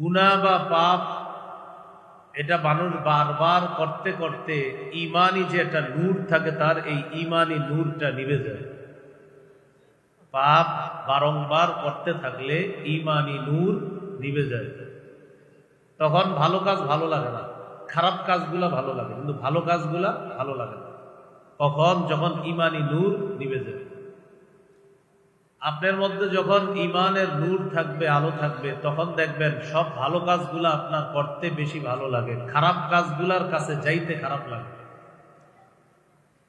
গুণা বা পাপ, এটা মানুষ বারবার করতে করতে ইমানই যে একটা নূর থাকে, তার এই ইমানই নূরটা নিভে যায়। পাপ বারংবার করতে থাকলে ইমানই নূর নিভে যায়। তখন ভালো কাজ ভালো লাগে না, খারাপ কাজগুলা ভালো লাগে, কিন্তু ভালো কাজগুলা ভালো লাগে না। কখন? যখন ইমানই নূর নিভে যাবে আপনার মধ্যে যখন ইমানের নূর থাকবে, আলো থাকবে, তখন দেখবেন সব ভালো কাজগুলো আপনার করতে বেশি ভালো লাগে। খারাপ কাজগুলার কাছে যাইতে খারাপ লাগে।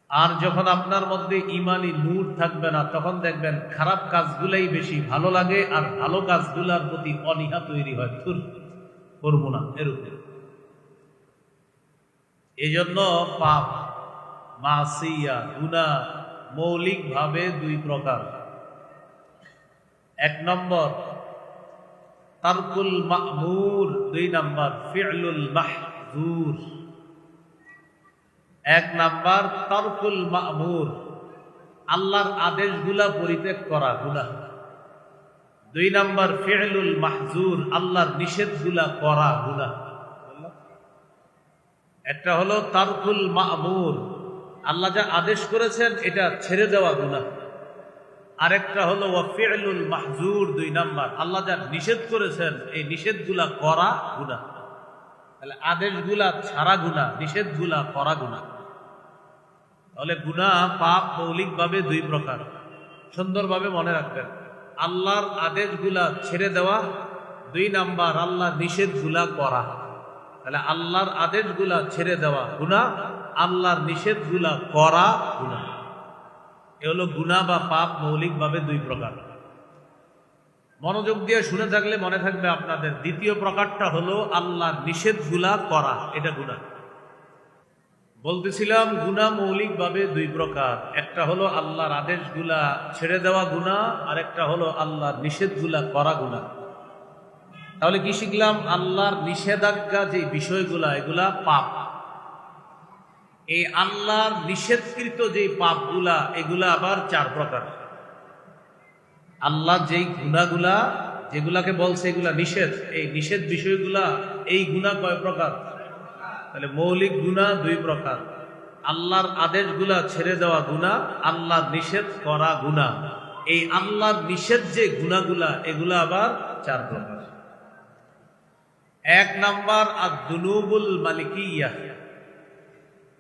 আর যখন আপনার মধ্যে ইমানি নূর থাকবে না, তখন দেখবেন খারাপ কাজগুলাই বেশি ভালো লাগে আর ভালো কাজগুলার প্রতি অনীহা তৈরি হয়। থুর, করব না এরকম এই জন্য পাপ, মাসিয়া গুনা মৌলিকভাবে দুই প্রকার। এক নম্বর, তারকুল মাহমুর দুই নম্বর ফিরলুল মাহজুর এক নাম্বার, তারকুল মাহমুর আল্লাহর আদেশগুলা পরিত্যাগ করা গুনা দুই নাম্বার ফিরলুল মাহজুর আল্লাহর নিষেধগুলা করা গুনা একটা হলো তারকুল মাহমুর আল্লাহ যা আদেশ করেছেন, এটা ছেড়ে দেওয়া গুনা আরেকটা হলো ওয়াফিউল মাহজুর দুই নাম্বার। আল্লাহ যা নিষেধ করেছেন, এই নিষেধগুলা করা গুণা তাহলে আদেশগুলা ছাড়া গুণা নিষেধগুলা করা গুণা তাহলে গুণা পাপ মৌলিকভাবে দুই প্রকার। সুন্দরভাবে মনে রাখবেন, আল্লাহর আদেশগুলা ছেড়ে দেওয়া, দুই নাম্বার, আল্লাহর নিষেধগুলা করা। তাহলে আল্লাহর আদেশগুলা ছেড়ে দেওয়া গুণা আল্লাহর নিষেধগুলা করা গুণা এ হলো গুণা বা পাপ মৌলিকভাবে দুই প্রকার। মনোযোগ দিয়ে শুনে থাকলে মনে থাকবে আপনাদের দ্বিতীয় প্রকারটা হলো আল্লাহর নিষেধগুলা করা, এটা গুণা বলতেছিলাম গুণা মৌলিকভাবে দুই প্রকার, একটা হলো আল্লাহর আদেশগুলা ছেড়ে দেওয়া গুণা আর একটা হলো আল্লাহর নিষেধগুলা করা গুণা তাহলে কি শিখলাম? আল্লাহর নিষেধাজ্ঞা যে বিষয়গুলা, এগুলা পাপ। এই আল্লাহর নিষেধকৃত যে পাপগুলা, এগুলা আবার চার প্রকার। আল্লাহ যেই গুণাগুলা, যেগুলাকে বলছে এগুলা নিষেধ, এই নিষেধ বিষয়গুলা, এই গুণা কয় প্রকার? তাহলে মৌলিক গুণা দুই প্রকার। আল্লাহর আদেশগুলা ছেড়ে দেওয়া গুণা, আল্লাহর নিষেধ করা গুণা। এই আল্লাহর নিষেধ যে গুণাগুলা, এগুলা আবার চার প্রকার। এক নাম্বার আর দুনুবুল মালিকিয়া।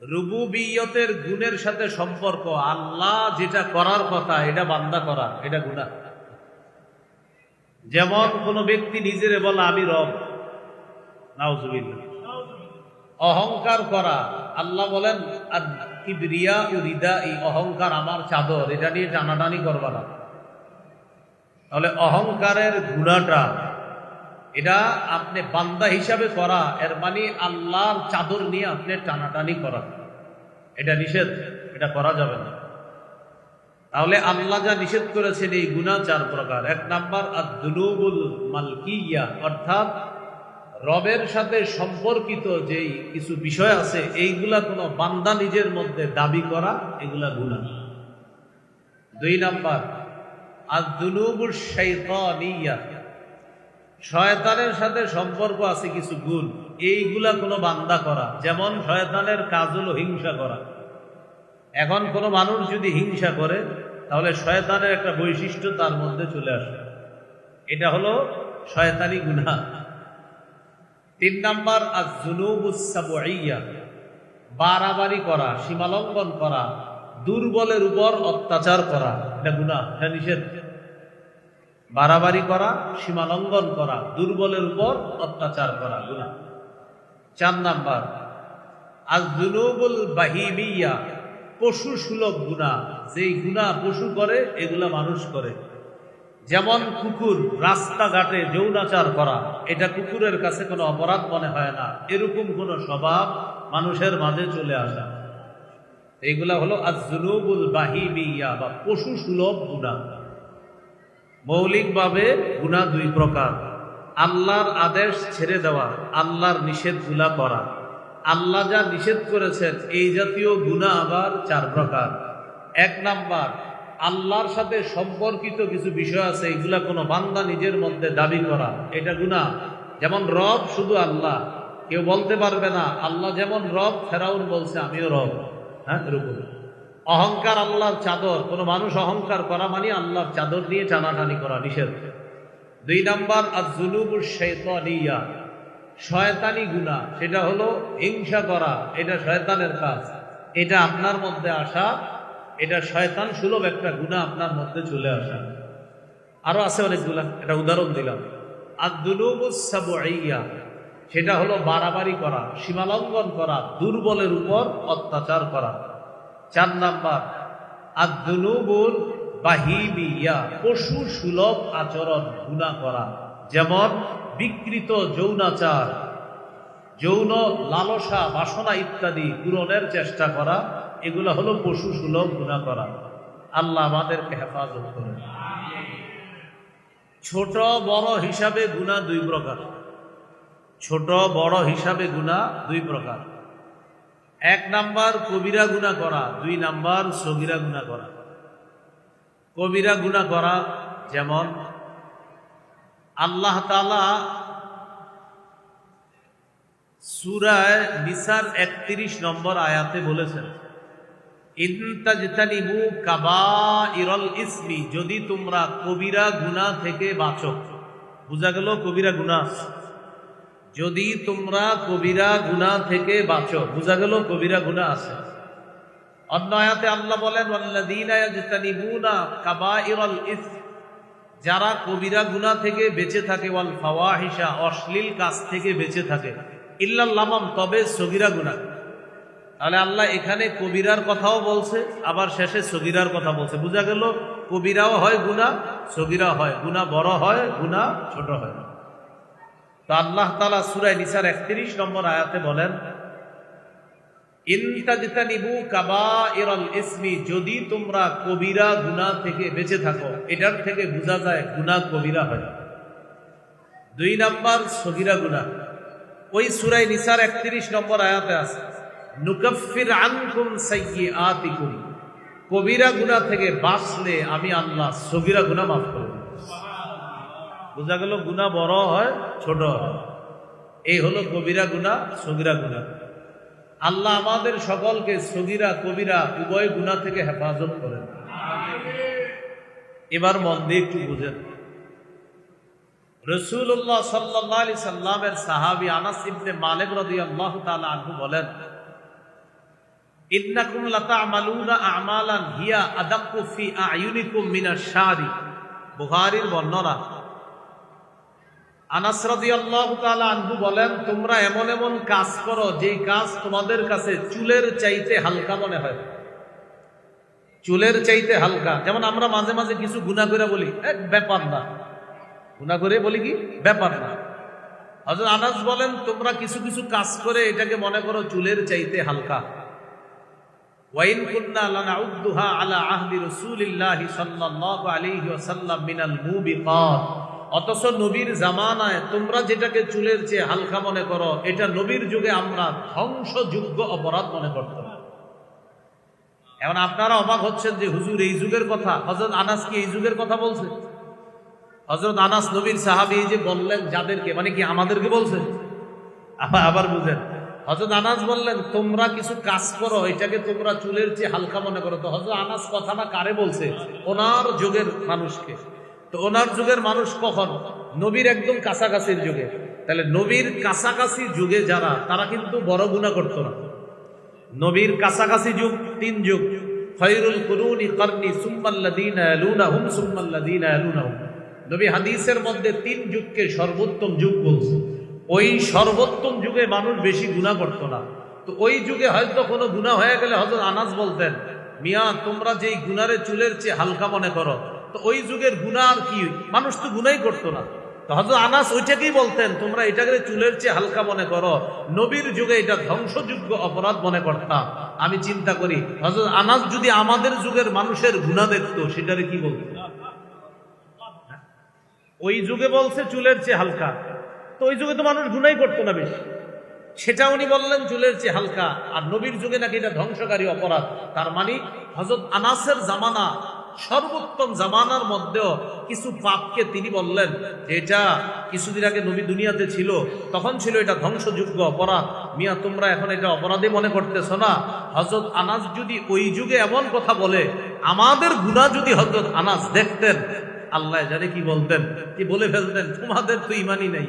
রুবুবিয়তের গুণের সাথে সম্পর্ক। আল্লাহ যেটা করার কথা, এটা বান্দা করা, এটা গুণা যেমন কোন ব্যক্তি নিজেরে বলা, আমি রব। অহংকার করা। আল্লাহ বলেন এই অহংকার আমার চাদর। এটা নিয়ে টানাটানি করবা না। তাহলে অহংকারের গুণাটা এটা আপনি বান্দা হিসাবে করা, এর মানে আল্লাহর চাদর নিয়ে আপনি টানাটানি করা। এটা নিষেধ, এটা করা যাবে না। তাহলে আল্লাহ যা নিষেধ করেছেন এই গুণা চার প্রকার। এক নাম্বার আর দুনুবুল মালকিয়া, অর্থাৎ রবের সাথে সম্পর্কিত যেই কিছু বিষয় আছে, এইগুলা কোনো বান্দা নিজের মধ্যে দাবি করা, এগুলা গুণা দুই নাম্বার আর দুনুবুল শৈতানিয়া শয়তানের সাথে সম্পর্ক আছে কিছু গুণ। এইগুলা কোনো বান্দা করা। যেমন শয়তানের কাজ হলো হিংসা করা। এখন কোনো মানুষ যদি হিংসা করে, তাহলে শয়তানের একটা বৈশিষ্ট্য তার মধ্যে চলে আসে। এটা হলো শয়তানি গুণা। তিন নাম্বার আর জুনুবুসাবইয়া বাড়াবাড়ি করা, সীমালঙ্ঘন করা, দুর্বলের উপর অত্যাচার করা। এটা গুণা, এটা নিষেধ। বাড়াবাড়ি করা সীমালঙ্ঘন করা, দুর্বলের উপর অত্যাচার করা গুণা চার নাম্বার আজ জুনুবুল বাহিমিয়া, পশু সুলভ গুণা যেই গুণা পশু করে, এগুলা মানুষ করে। যেমন কুকুর, রাস্তাঘাটে যৌনাচার করা, এটা কুকুরের কাছে কোনো অপরাধ মনে হয় না। এরকম কোনো স্বভাব মানুষের মাঝে চলে আসা। এইগুলা হলো আজ জুনুবুল বাহিমিয়া বা পশু সুলভ গুণা মৌলিকভাবে গুণা দুই প্রকার। আল্লাহর আদেশ ছেড়ে দেওয়া, আল্লাহর নিষেধগুলা করা। আল্লাহ যা নিষেধ করেছেন, এই জাতীয় গুণা আবার চার প্রকার। এক নাম্বার, আল্লাহর সাথে সম্পর্কিত কিছু বিষয় আছে, এগুলা কোনো বান্দা নিজের মধ্যে দাবি করা। এটা গুণা যেমন রব শুধু আল্লাহ। কেউ বলতে পারবে না, আল্লাহ যেমন রব, ফেরাউন বলছে, আমিও রব। হ্যাঁ এরকম। অহংকার আল্লাহর চাদর, কোনো মানুষ অহংকার করা মানে আল্লাহর চাদর নিয়ে টানাটানি করা, নিষেধ। দুই নম্বর আর জুলুবুর শৈতানিয়া শয়তানি গুণা সেটা হলো হিংসা করা, এটা শয়তানের কাজ। এটা আপনার মধ্যে আসা, এটা শয়তান সুলভ একটা গুণা আপনার মধ্যে চলে আসা। আরও আছে অনেকগুলা এটা উদাহরণ দিলাম। আর দুলুবুসাবইয়া সেটা হলো বাড়াবাড়ি করা, সীমালঙ্ঘন করা, দুর্বলের উপর অত্যাচার করা। চার নাম্বার আর দুলুবুল বাহিবিয়া পশু সুলভ আচরণ গুণা করা। যেমন, বিকৃত যৌনাচার, যৌন লালসা বাসনা ইত্যাদি পূরণের চেষ্টা করা, এগুলো হলো পশু সুলভ গুণা করা। আল্লাহ আমাদেরকে হেফাজত করেন। ছোট বড় হিসাবে গুণা দুই প্রকার। ছোট বড় হিসাবে গুণা দুই প্রকার। এক নাম্বার কবিরা গুণা করা, দুই নাম্বার সগিরা গুণা করা। কবিরা গুণা করা যেমন, আল্লাহ তালা সুরায় নিসার একত্রিশ নম্বর আয়াতে বলেছেন ইন্তাজতানিবু কাবাইরল ইসমি যদি তোমরা কবিরা গুনাহ থেকে বাঁচো। বোঝা গেল কবিরা গুনাহ যদি তোমরা কবিরা গুনাহ থেকে বাঁচো, বোঝা গেল কবিরা গুনাহ আছে। অন্য আয়াতে আল্লাহ বলেন যারা কবিরা গুনাহ থেকে বেঁচে থাকে, ওয়াল ফাওয়াহিশা অশ্লীল কাজ থেকে বেঁচে থাকে। ইল্লাল লামাম তবে সগিরা গুনাহ তাহলে আল্লাহ এখানে কবিরার কথাও বলছে, আবার শেষে সগিরার কথা বলছে। বোঝা গেল, কবিরাও হয় গুণা সগিরা হয়। গুণা বড় হয়, গুণা ছোট হয়। তো আল্লাহ তালা সুরায় নিসার একত্রিশ নম্বর আয়াতে বলেন কাবা ইসমি, যদি তোমরা কবিরা গুনা থেকে বেঁচে থাকো, এটার থেকে বোঝা যায় গুণা কবিরা হয় দুই নাম্বার, সগিরা গুণা ওই সুরাই নিসার একত্রিশ নম্বর আয়াতে আছে, নুকফির আনকুম সাইয়্যাতিকুম, কবিরা গুনাহ থেকে বাঁচলে আমি আল্লাহ সগিরা গুনা মাফ করব। বোঝা গেল গুনাহ বড় হয়, ছোট হয়। এই হলো কবিরা গুনাহ সগিরা গুনাহ আল্লাহ আমাদের সকলকে সগিরা, কবিরা, উভয় গুনাহ থেকে হেফাজত করেন। এবার মন দিয়ে একটু বুঝেন। রসুল্লাহ সাল্লাহ আলি সাল্লামের সাহাবি আনাস ইবনে মালিক রাদিয়াল্লাহু তাআলা আনহু বলেন, ইন্নাকুম লাতা'মালুনা আমালান হিয়া আদাক্কু ফি আয়ুনিকুম মিনাশ শারি বুখারীর বর্ণনা আনাস রাদিয়াল্লাহু তাআলা আনহু বলেন, তোমরা এমন এমন কাজ করো, যেই কাজ তোমাদের কাছে চুলের চাইতে হালকা মনে হয়। চুলের চাইতে হালকা। যেমন আমরা মাঝে মাঝে কিছু গুনাহ করে বলি এক ব্যাপার না। গুনাহ করে বলি কি? ব্যাপার না। হযরত আনাস বলেন, তোমরা কিছু কিছু কাজ করে এটাকে মনে করো চুলের চাইতে হালকা। ওয়াইন কুন্না লানাউদ্দুহা আলা আহদি রাসূলিল্লাহি সাল্লাল্লাহু আলাইহি ওয়াসাল্লাম মিনাল মুবিকাত। অথচ নবীর জামানায় তোমরা যেটাকে চুলের চেয়ে হালকা মনে করো, এটা নবীর যুগে আমরা ধ্বংসযোগ্য অপরাধ মনে করতাম। এখন আপনারা অবাক হচ্ছেন যে হুজুর এই যুগের কথা হজরত আনাস কি এই যুগের কথা বলছে? হজরত আনাস নবীর সাহাবি যে বললেন যাদেরকে মানে কি আমাদেরকে বলছে? আবার আবার বুঝেন। হজরত আনাস বললেন, তোমরা কিছু কাজ করো, এটাকে তোমরা চুলের চেয়ে হালকা মনে করো। তো হজরত আনাস কথাটা কারে বলছে? ওনার যুগের মানুষকে। তো ওনার যুগের মানুষ কখন? নবীর একদম কাছাকাছির যুগে। তাহলে নবীর কাছাকাছি যুগে যারা, তারা কিন্তু বড় গুণা করতো না। নবীর কাছাকাছি যুগ, তিন যুগ। খৈরুল কুরুনি কর্নি সুম্মাল্লাদিন আলুনাহুম সুম্মাল্লাদিন আলুনাহুম নবী হাদিসের মধ্যে তিন যুগকে সর্বোত্তম যুগ বলছে। ওই সর্বোত্তম যুগে মানুষ বেশি গুণা করতো না। তো ওই যুগে হয়তো কোনো গুণা হয়ে গেলে হয়তো আনাজ বলতেন, মিয়া, তোমরা যেই গুনারে চুলের চেয়ে হালকা মনে করো তো ওই যুগের গুণা আর কি? মানুষ তো গুনাই করতো না। তো হজরত আনাস ওইটাকেই বলতেন, তোমরা এটাকে চুলের চেয়ে হালকা মনে করো। নবীর যুগে এটা ধ্বংসযোগ্য অপরাধ মনে করতাম আমি চিন্তা করি হজরত আনাস যদি আমাদের যুগের মানুষের গুণা দেখতো, সেটারে কি বলতো? ওই যুগে বলছে চুলের চেয়ে হালকা। তো ওই যুগে তো মানুষ গুনাই করতো না বেশি। সেটা উনি বললেন, চুলের চেয়ে হালকা। আর নবীর যুগে নাকি এটা ধ্বংসকারী অপরাধ। তার মানে হজরত আনাসের জামানা সর্বোত্তম জামানার মধ্যেও কিছু পাপকে তিনি বললেন এটা কিছুদিন আগে নবী দুনিয়াতে ছিল, তখন ছিল এটা ধ্বংসযোগ্য অপরাধ। মিয়া, তোমরা এখন এটা অপরাধে মনে করতেছ না। হজরত আনাস যদি ওই যুগে এমন কথা বলে, আমাদের গুণা যদি হজরত আনাস দেখতেন, আল্লাহ জানে কি বলতেন, কি বলে ফেলতেন, তোমাদের তো ইমানই নেই।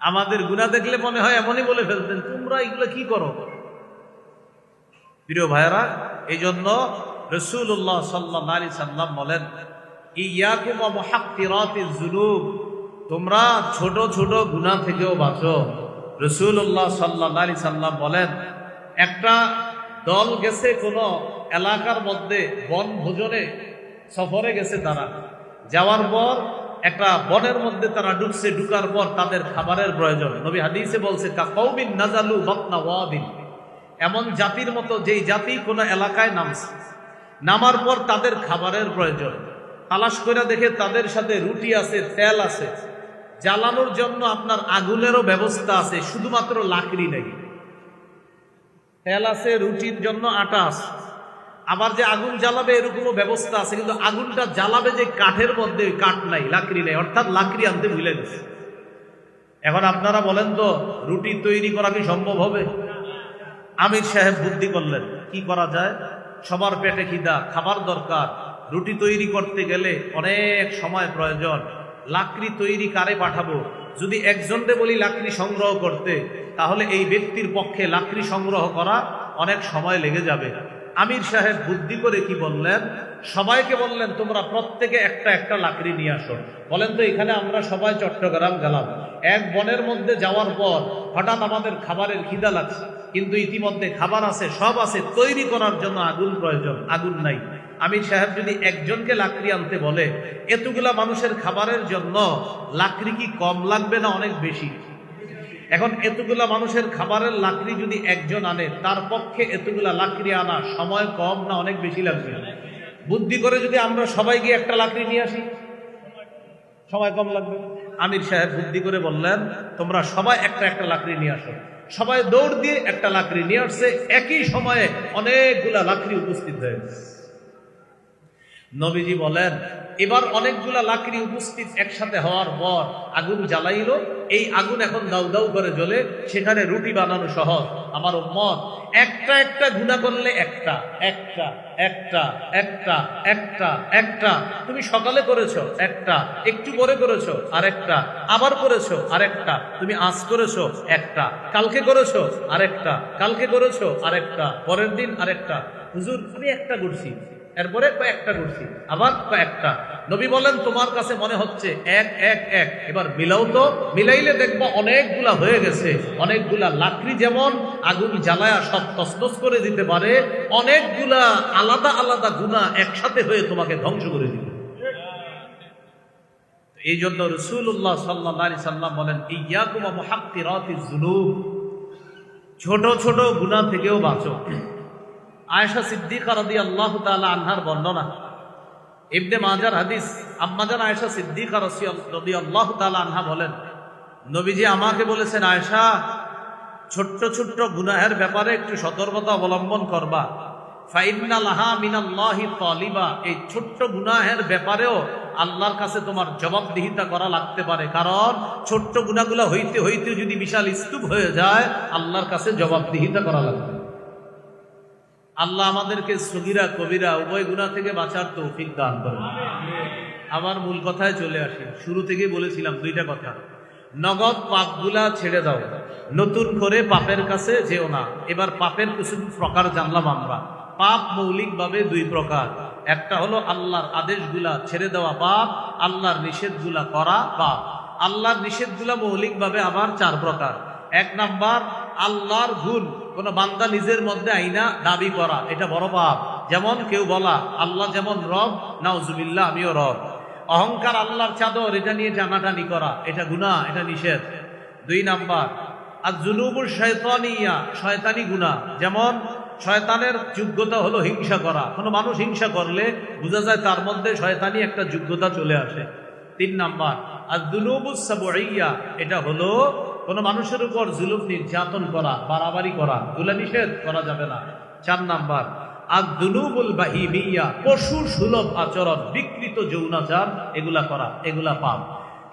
আমাদের গুণা দেখলে মনে হয় এমনই বলে ফেলতেন, তোমরা এগুলো কি করো? প্রিয় ভাইরা এই জন্য রসুল্লাহ সাল্লাহ আলি সাল্লাম বলেন, ইয়াকুমা মহাক্তিরাতি জুনুব তোমরা ছোট ছোট গুণা থেকেও বাঁচো। রসুল্লাহ সাল্লাহ আলি সাল্লাম বলেন, একটা দল গেছে কোনো এলাকার মধ্যে বন ভোজনে সফরে গেছে তারা। যাওয়ার পর একটা বনের মধ্যে তারা ঢুকছে, ঢুকার পর তাদের খাবারের প্রয়োজন। নবী হাদিসে বলছে কাউবিন নাজালু বকনা ওয়াবিন। এমন জাতির মতো যেই জাতি কোনো এলাকায় নামছে। নামার পর তাদের খাবারের প্রয়োজন। তালাশ করে দেখে তাদের সাথে রুটি আছে, তেল আছে। জ্বালানোর জন্য আপনার আগুনেরও ব্যবস্থা আছে, শুধুমাত্র লাকড়ি নেই। তেল আছে, রুটির জন্য আটা আছে। আবার যে আগুন জ্বালাবে এরকমও ব্যবস্থা আছে, কিন্তু আগুনটা জ্বালাবে যে কাঠের মধ্যে, কাঠ নাই, লাকড়ি নেই, অর্থাৎ লাকড়ি আনতে ভুলে গেছে। এখন আপনারা বলেন তো, রুটি তৈরি করা কি সম্ভব হবে? আমির সাহেব বুদ্ধি করলেন, কি করা যায়? সবার পেটে খিদা, খাবার দরকার, রুটি তৈরি করতে গেলে অনেক সময় প্রয়োজন। লাকড়ি তৈরি কারে পাঠাবো? যদি একজনকে বলি লাকড়ি সংগ্রহ করতে, তাহলে এই ব্যক্তির পক্ষে লাকড়ি সংগ্রহ করা অনেক সময় লেগে যাবে। আমির সাহেব বুদ্ধি করে কি বললেন? সবাইকে বললেন, তোমরা প্রত্যেকে একটা একটা লাকড়ি নিয়ে আসো। বলেন তো, এখানে আমরা সবাই চট্টগ্রাম গেলাম। এক বনের মধ্যে যাওয়ার পর হঠাৎ আমাদের খাবারের খিদা লাগছে। কিন্তু ইতিমধ্যে খাবার আছে, সব আছে, তৈরি করার জন্য আগুন প্রয়োজন, আগুন নাই। আমির সাহেব যদি একজনকে লাকড়ি আনতে বলে, এতগুলা মানুষের খাবারের জন্য লাকড়ি কি কম লাগবে না অনেক বেশি? এখন এতগুলা মানুষের খাবারের লাকড়ি যদি একজন আনে, তার পক্ষে এতগুলা লাকড়ি আনা সময় কম না অনেক বেশি লাগবে? বুদ্ধি করে যদি আমরা সবাই গিয়ে একটা লাকড়ি নিয়ে আসি, সময় কম লাগবে? আমির সাহেব বুদ্ধি করে বললেন, তোমরা সবাই একটা একটা লাকড়ি নিয়ে আসো। সবাই দৌড় দিয়ে একটা লাকড়ি নিয়ে আসছে। একই সময়ে অনেকগুলা লাকড়ি উপস্থিত হয়েছে নবীজি বলেন এবার অনেকগুলা লাকড়ি উপস্থিত একসাথে হওয়ার পর আগুন জ্বালাইল। এই আগুন এখন দাউ দাউ করে জ্বলে, সেখানে রুটি বানানো সহজ। আমার মত একটা একটা গুণা করলে একটা একটা একটা একটা একটা একটা। তুমি সকালে করেছ, একটা। একটু পরে করেছ, আরেকটা। আবার করেছ, আরেকটা। তুমি আজ করেছ, একটা। কালকে করেছ, আরেকটা। কালকে করেছ, আরেকটা। পরের দিন, আরেকটা। হুজুর, আমি একটা করছি। এরপরে কয়েকটা করছি আবার কয়েকটা। নবী বলেন তোমার কাছে মনে হচ্ছে এক এক এক। এবার মিলাও তো, মিলাইলে দেখব অনেকগুলা হয়ে গেছে। অনেকগুলা লাকড়ি যেমন আগুন জ্বালায়া সব তসনস করে দিতে পারে, অনেকগুলা আলাদা আলাদা গুণা একসাথে হয়ে তোমাকে ধ্বংস করে দিবে। এই জন্য রসুল্লাহ সাল্লাহ সাল্লাম বলেন, ইয়াকুমা মহাক্তি রাতি ছোট ছোট গুণা থেকেও বাঁচো। আয়েশা সিদ্দিকা রাদি আল্লাহ তালা আনহার বর্ণনা। ইবনে মাজার হাদিস আম্মাজান আয়েশা সিদ্দিকা রদি আল্লাহ তালা আনহা বলেন, নবীজি আমাকে বলেছেন, আয়েশা, ছোট্ট ছোট্ট গুনাহের ব্যাপারে একটু সতর্কতা অবলম্বন করবা। ফাইন্না লাহা মিনাল্লাহি তালিবা। এই ছোট্ট গুনাহের ব্যাপারেও আল্লাহর কাছে তোমার জবাবদিহিতা করা লাগতে পারে। কারণ ছোট্ট গুণাগুলা হইতে হইতে যদি বিশাল স্তূপ হয়ে যায়, আল্লাহর কাছে জবাবদিহিতা করা লাগবে। আল্লাহ আমাদেরকে সগিরা, কবিরা, উভয় গুণা থেকে বাঁচার তৌফিক দান করেন। আমার মূল কথায় চলে আসি। শুরু থেকে বলেছিলাম দুইটা কথা। নগদ পাপগুলা ছেড়ে দাও। নতুন করে পাপের কাছে যেও না। এবার পাপের কিছু প্রকার জানলাম আমরা। পাপ মৌলিকভাবে দুই প্রকার। একটা হলো আল্লাহর আদেশগুলা ছেড়ে দেওয়া পাপ, আল্লাহর নিষেধগুলা করা পাপ। আল্লাহর নিষেধগুলা মৌলিকভাবে আবার চার প্রকার। এক নাম্বার, আল্লাহর ভুল কোন বান্দা নিজের মধ্যে আইনা দাবি করা, এটা বড় পাপ। যেমন কেউ বলা, আল্লাহ যেমন রব, নাউজুবিল্লাহ, আমিও রব। অহংকার আল্লাহর চাদর, এটা নিয়ে টানাটানি করা, এটা গুণা এটা নিষেধ। দুই নাম্বার আর জুনুবুর শয়তানিয়া শয়তানি গুণা যেমন শয়তানের যোগ্যতা হলো হিংসা করা। কোনো মানুষ হিংসা করলে বোঝা যায় তার মধ্যে শয়তানি একটা যোগ্যতা চলে আসে। তিন নাম্বার আর দুনুবুসাবইয়া এটা হলো কোনো মানুষের উপর জুলুম, নির্যাতন করা বাড়াবাড়ি করা দুলা নিষেধ করা যাবে না। চার নাম্বার আর পশু সুলভ আচরণ, বিকৃত যৌনাচার, এগুলা করা, এগুলা পাপ।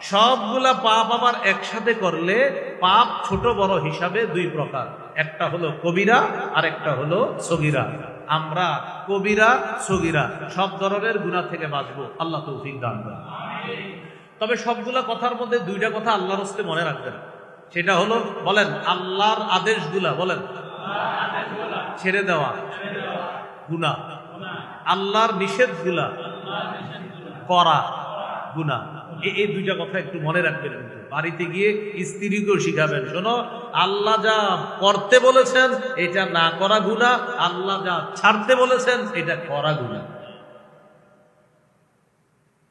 সবগুলা পাপ আবার একসাথে করলে পাপ ছোট বড় হিসাবে দুই প্রকার। একটা হলো কবিরা আর একটা হলো সগিরা। আমরা কবিরা, সগিরা, সব ধরনের গুণা থেকে বাঁচবো। আল্লাহ তৌফিক দান তবে সবগুলা কথার মধ্যে দুইটা কথা আল্লাহর হস্তে মনে রাখবেন। সেটা হলো, বলেন, আল্লাহর আদেশগুলা, বলেন। ছেড়ে দেওয়া। গুণা আল্লাহর নিষেধগুলা করা। গুণা এই দুইটা কথা একটু মনে রাখবেন। বাড়িতে গিয়ে স্ত্রীকেও শিখাবেন। শোনো, আল্লাহ যা করতে বলেছেন, এটা না করা গুণা আল্লাহ যা ছাড়তে বলেছেন, এটা করা গুণা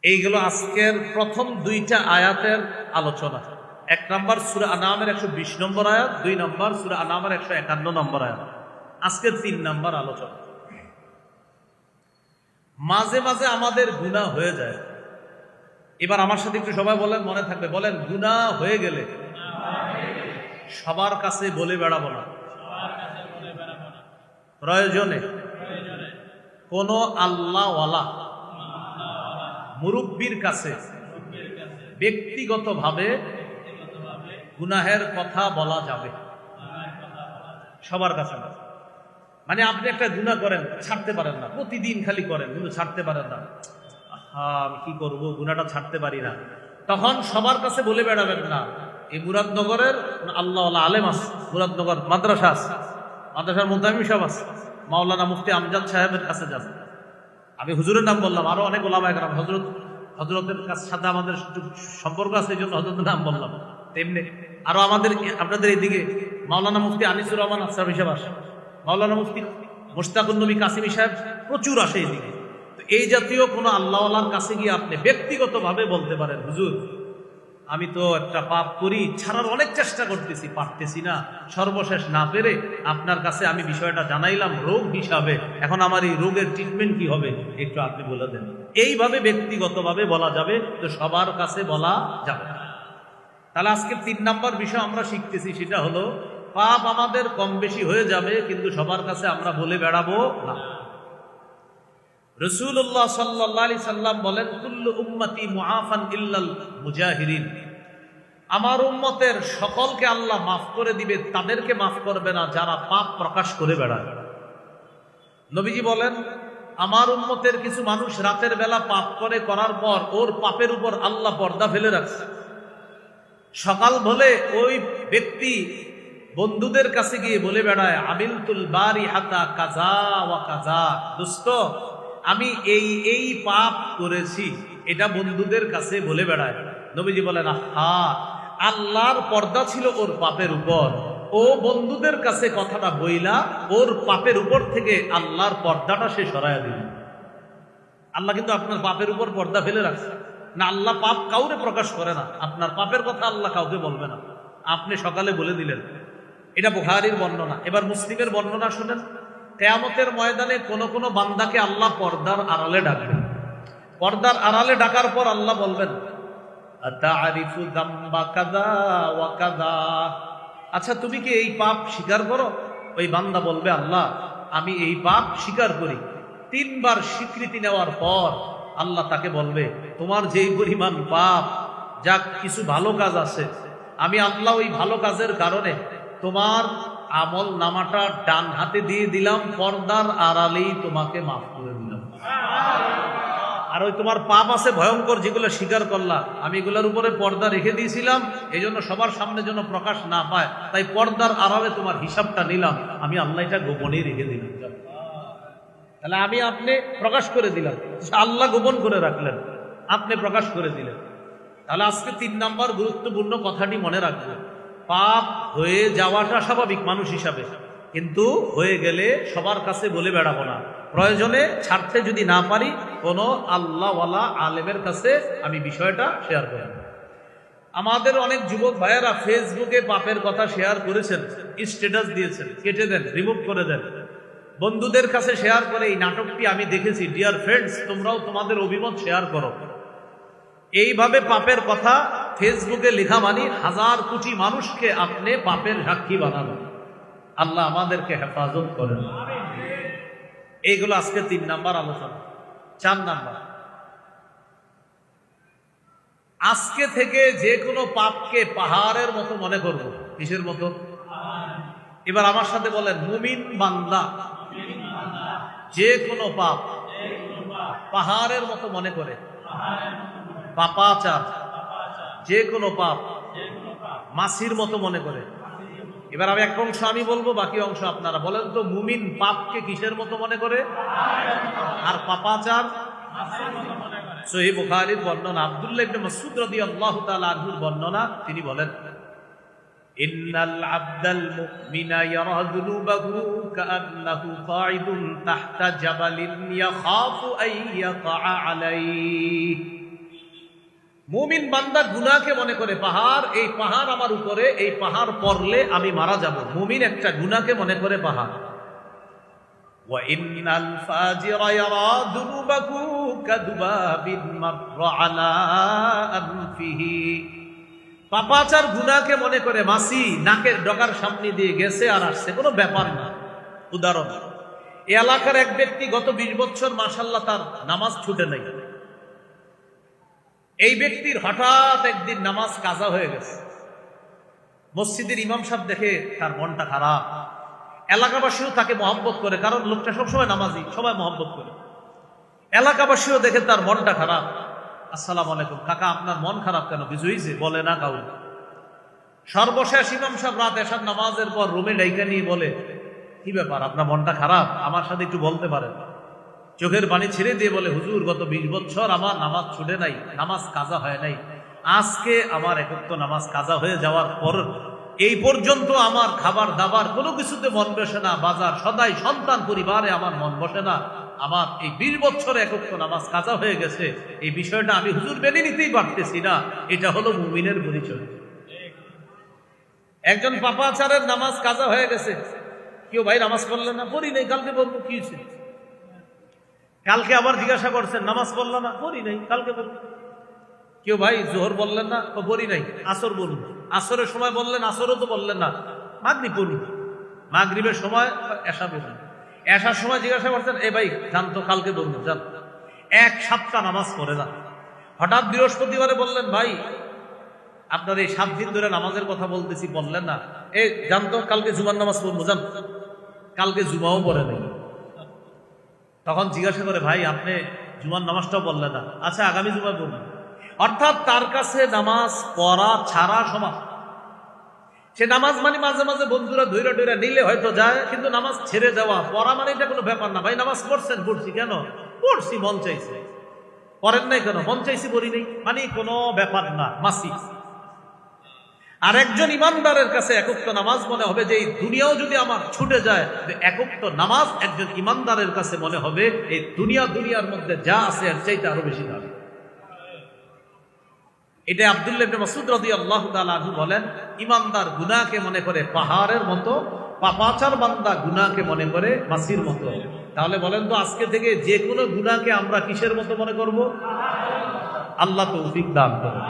এইগুলো আজকের প্রথম দুইটা আয়াতের আলোচনা। এক নম্বর সুরা আনামের একশো বিশ নম্বর আয়াত, দুই নম্বর সুরা আনামের একশো একান্ন নম্বর আয়াত। আজকের তিন নম্বর আলোচনা। মাঝে মাঝে আমাদের গুণা হয়ে যায়। এবার আমার সাথে একটু সবাই বলেন, মনে থাকবে, বলেন গুণা হয়ে গেলে সবার কাছে বলে বেড়াবো না। প্রয়োজনে কোন আল্লাহওয়ালা মুরব্বীর কাছে ব্যক্তিগতভাবে গুনাহের কথা বলা যাবে। সবার কাছে মানে আপনি একটা গুণা করেন, ছাড়তে পারেন না। প্রতিদিন খালি করেন, কিন্তু ছাড়তে পারেন না। আমি কি করব? গুণাটা ছাড়তে পারি না। তখন সবার কাছে বলে বেড়াবেন না এই মুরাদনগরের আল্লাহ আলেম আছে, মুরাদনগর মাদ্রাসা আছে। মাদ্রাসার মুদামি সাহেব আছে। মাওলানা মুফতি আমজাদ সাহেবের কাছে যান। আমি হুজুরের নাম বললাম, আরও অনেক ওলামা একরাম হজরত হজরতের কাছ সাথে আমাদের সম্পর্ক আছে, এই জন্য হজরতের নাম বললাম। তেমনি আরও আমাদের আপনাদের এইদিকে মাওলানা মুফতি আনিসুর রহমান আফসার সাহেব আসে। মাওলানা মুফতি মোস্তাকুল নবী কাসিমি সাহেব প্রচুর আসে এইদিকে তো এই জাতীয় কোনো আল্লাহওয়ালার কাছে গিয়ে আপনি ব্যক্তিগতভাবে বলতে পারেন, হুজুর, আমি তো একটা পাপ করি, ছাড়ার অনেক চেষ্টা করতেছি, পারতেছি না। সর্বশেষ না পেরে আপনার কাছে আমি বিষয়টা জানাইলাম রোগ হিসাবে। এখন আমার এই রোগের ট্রিটমেন্ট কি হবে? একটু আপনি বলে দেন। এইভাবে ব্যক্তিগতভাবে বলা যাবে, তো সবার কাছে বলা যাবে না। তাহলে আজকে তিন নাম্বার বিষয় আমরা শিখতেছি, সেটা হলো পাপ আমাদের কম বেশি হয়ে যাবে, কিন্তু সবার কাছে আমরা বলে বেড়াবো না। রসুল্লাহ সাল্লি সাল্লাম বলেন, কুল্লু উম্মতি মুআফান ইল্লাল মুজাহিরিন। আমার উম্মতের সকলকে আল্লাহ মাফ করে দিবে, তাদেরকে মাফ করবে না যারা পাপ প্রকাশ করে বেড়ায়। নবীজি বলেন, আমার উম্মতের কিছু মানুষ রাতের বেলা পাপ করে করার পর ওর পাপের উপর আল্লাহ পর্দা ফেলে রাখছে। সকাল বলে ওই ব্যক্তি বন্ধুদের কাছে গিয়ে বলে বেড়ায় আবিলতুল বারি হাতা কাজা ওয়া কাজা। দোস্ত, আমি এই এই পাপ করেছি, এটা বন্ধুদের কাছে বলে বেড়ায়। নবীজি বলেন হা আল্লাহর পর্দা ছিল ওর পাপের উপর। ও বন্ধুদের কাছে কথাটা বইলা ওর পাপের উপর থেকে আল্লাহর পর্দাটা সে সরাইয়া দিল। আল্লাহ কিন্তু আপনার পাপের উপর পর্দা ফেলে রাখছে। না, আল্লাহ পাপ কাউরে প্রকাশ করে না। আপনার পাপের কথা আল্লাহ কাউকে বলবে না। আপনি সকালে বলে দিলেন। এটা বুহারির বর্ণনা। এবার মুসলিমের বর্ণনা শুনেন। কেয়ামতের ময়দানে কোন কোন বান্দাকে আল্লাহ পর্দার আড়ালে ডাকবেন পর্দার আড়ালে ডাকার পর আল্লাহ বলবেন আচ্ছা তুমি কি এই পাপ স্বীকার করো? ওই বান্দা বলবে, আল্লাহ, আমি এই পাপ স্বীকার করি। তিনবার স্বীকৃতি নেওয়ার পর আল্লাহ তাকে বলবে, তোমার যেই পরিমাণ পাপ যা কিছু ভালো কাজ আছে। আমি আল্লাহ ওই ভালো কাজের কারণে তোমার আমল নামাটা ডান হাতে দিয়ে দিলাম, পর্দার আড়ালেই তোমাকে মাফ করে দিলাম। আর ওই তোমার পাপ আছে ভয়ঙ্কর যেগুলো স্বীকার করলা, আমি এগুলোর উপরে পর্দা রেখে দিয়েছিলাম এই জন্য সবার সামনে যেন প্রকাশ না পায়, তাই পর্দার আড়ালে তোমার হিসাবটা নিলাম, আমি আল্লাহ এটা গোপনেই রেখে দিলাম। তাহলে আমি আপনি প্রকাশ করে দিলাম। আল্লাহ গোপন করে রাখলেন। আপনি প্রকাশ করে দিলেন। তাহলে আজকে তিন নম্বর গুরুত্বপূর্ণ কথাটি মনে রাখব। পাপ হয়ে যাওয়াটা স্বাভাবিক মানুষ হিসাবে। কিন্তু হয়ে গেলে সবার কাছে বলে বেড়াবো না। প্রয়োজনে ছাড়তে যদি না পারি, কোনো আল্লাহওয়ালা আলেমের কাছে আমি বিষয়টা শেয়ার করব। আমাদের অনেক যুবক ভাইয়েরা ফেসবুকে পাপের কথা শেয়ার করেছেন। স্ট্যাটাস দিয়েছেন। কেটে দেন রিমুভ করে দেন। বন্ধুদের কাছে শেয়ার করে, এই নাটকটি আমি দেখেছি। ডিয়ার ফ্রেন্ডস তোমরাও তোমাদের অভিমত শেয়ার করো। এইভাবে পাপের কথা ফেসবুকে লেখা মানি হাজার কোটি মানুষকে আপনি পাপের সাক্ষী বানানো। আল্লাহ আমাদেরকে হেফাজত করেন। এইগুলো আজকে তিন নাম্বার আলোচনা। চার নাম্বার। আজকে থেকে যে কোনো পাপকে পাহাড়ের মতো মনে করব। কিসের মতো? এবার আমার সাথে বলেন, মুমিন বান্দা। যে কোনো পাপ পাহাড়ের মতো মনে করে। পাপাচার, যে কোনো পাপ মাসির মতো মনে করে। এবার আমি এক অংশ আমি বলব, বাকি অংশ আপনারা বলেন তো, মুমিন পাপকে কিসের মতো মনে করে? আর পাপাচার? সহি বর্ণনা, আব্দুল্লাহ ইবনে মাসউদ রাদিয়াল্লাহু তাআলা আনহুর বর্ণনা, তিনি বলেন ইন্নাল আবদাল মুমিনা ইয়ারা যুনুবাহু কাআন্নাহু কাঈদুন তাহতা জাবালিন ইয়াখাফু আন ইয়াকা আলাইহি মুমিন বান্দা গুনাহকে মনে করে পাহাড় এই পাহাড় আমার উপরে এই পাহাড় পড়লে আমি মারা যাব মুমিন একটা গুনাহকে মনে করে পাহাড় وإن الفاجر يرى ذنوبه كذباب مر على أنفه পাপাচার গুনাকে মনে করে মাসি নাকের ডগার সামনে দিয়ে গেছে আর আসছে। কোনো ব্যাপার না। উদাহরণ, এ এলাকার এক ব্যক্তি গত বিশ বছর মাসাল্লাহ তার নামাজ ছুটে নাই। এই ব্যক্তির হঠাৎ একদিন নামাজ কাজা হয়ে গেছে। মসজিদের ইমাম সাহেব দেখে তার মনটা খারাপ। এলাকাবাসীও তাকে মহব্বত করে, কারণ লোকটা সবসময় নামাজি, সবাই মহব্বত করে। এলাকাবাসীও দেখে তার মনটা খারাপ। আসসালাম আলাইকুম। কাকা, আপনার মন খারাপ কেন? কিছু হয়েছে বলে না কাউ সর্বশেষ ইমাম সাহেব রাত এসার নামাজের পর রুমে ডাইকা নিয়ে বলে, কি ব্যাপার, আপনার মনটা খারাপ? আমার সাথে একটু বলতে পারেন। চোখের পানি ছেড়ে দিয়ে বলে, হুজুর, গত বিশ বছর আমার নামাজ ছুটে নাই, নামাজ কাজা হয় নাই। আজকে আমার একত্র নামাজ কাজা হয়ে যাওয়ার পর এই পর্যন্ত আমার খাবার দাবার কোনো কিছুতে মন বসে না। বাজার সদাই সন্তান পরিবারে আমার মন বসে না। আমার এই বিশ বছর একত্র নামাজ কাজা হয়ে গেছে, এই বিষয়টা আমি হুজুর মেনে নিতেই পারতেছি না। এটা হলো মুমিনের পরিচয়। একজন পাপাচারের নামাজ কাজা হয়ে গেছে। কেউ ভাই নামাজ পড়লেন না, পড়ি নাই, কালকে বলব কি হয়েছে? কালকে আবার জিজ্ঞাসা করছেন, নামাজ পড়ল না, পড়ি নাই, কালকে বলব। কেউ ভাই জোহর বললেন না পড়ি নাই, আসর বলুন আসরের সময় বললেন, আসরও তো বললেন না মাগরি পড়ুন। মাগরিবের সময় এসা বলুন এসার সময় জিজ্ঞাসা করছেন, এ ভাই জান তো, কালকে বলব যান। এক সাতটা নামাজ পড়ে যান হঠাৎ বৃহস্পতিবারে বললেন, ভাই, আপনার এই সাত দিন ধরে নামাজের কথা বলতেছি, বললেন না। এ জানতো কালকে জুমার নামাজ পড়ব জান কালকে জুমাও পড়ে নেই। তখন জিজ্ঞাসা করে, ভাই, আপনি জুমার নামাজটাও বললেন না। আচ্ছা আগামী জুমায় বলবেন অর্থাৎ তার কাছে নামাজ পড়া ছাড়া সমান সে নামাজ মানে মাঝে মাঝে বন্ধুরা ধৈরা ধৈরা নিলে হয়তো যায়, কিন্তু নামাজ ছেড়ে যাওয়া, পড়া মানে এটা কোনো ব্যাপার না। ভাই, নামাজ পড়ছেন, পড়ছি কেন? পড়ছি, মন চাইছে। পড়েন নাই কেন? মন চাইছি, পড়ি নেই। মানে কোনো ব্যাপার না, মাসি। আর একজন ইমানদারের কাছে একত্র নামাজ মনে হবে যে, এই দুনিয়াও যদি আমার ছুটে যায় একত্র নামাজ একজন ইমানদারের কাছে মনে হবে, এই দুনিয়া দুনিয়ার মধ্যে যা আছে, এর চাইতে আরও বেশি দাবি এটা আবদুল্লাহ মাসুদ রাজি আল্লাহ তালু বলেন, ইমানদার গুনাকে মনে করে পাহাড়ের মতো পাপাচার বান্দা গুনাকে মনে করে মাসির মতো। তাহলে বলেন তো, আজকে থেকে যে কোনো গুনাকে আমরা কিসের মতো মনে করব? আল্লাহ তৌফিক দান করুন।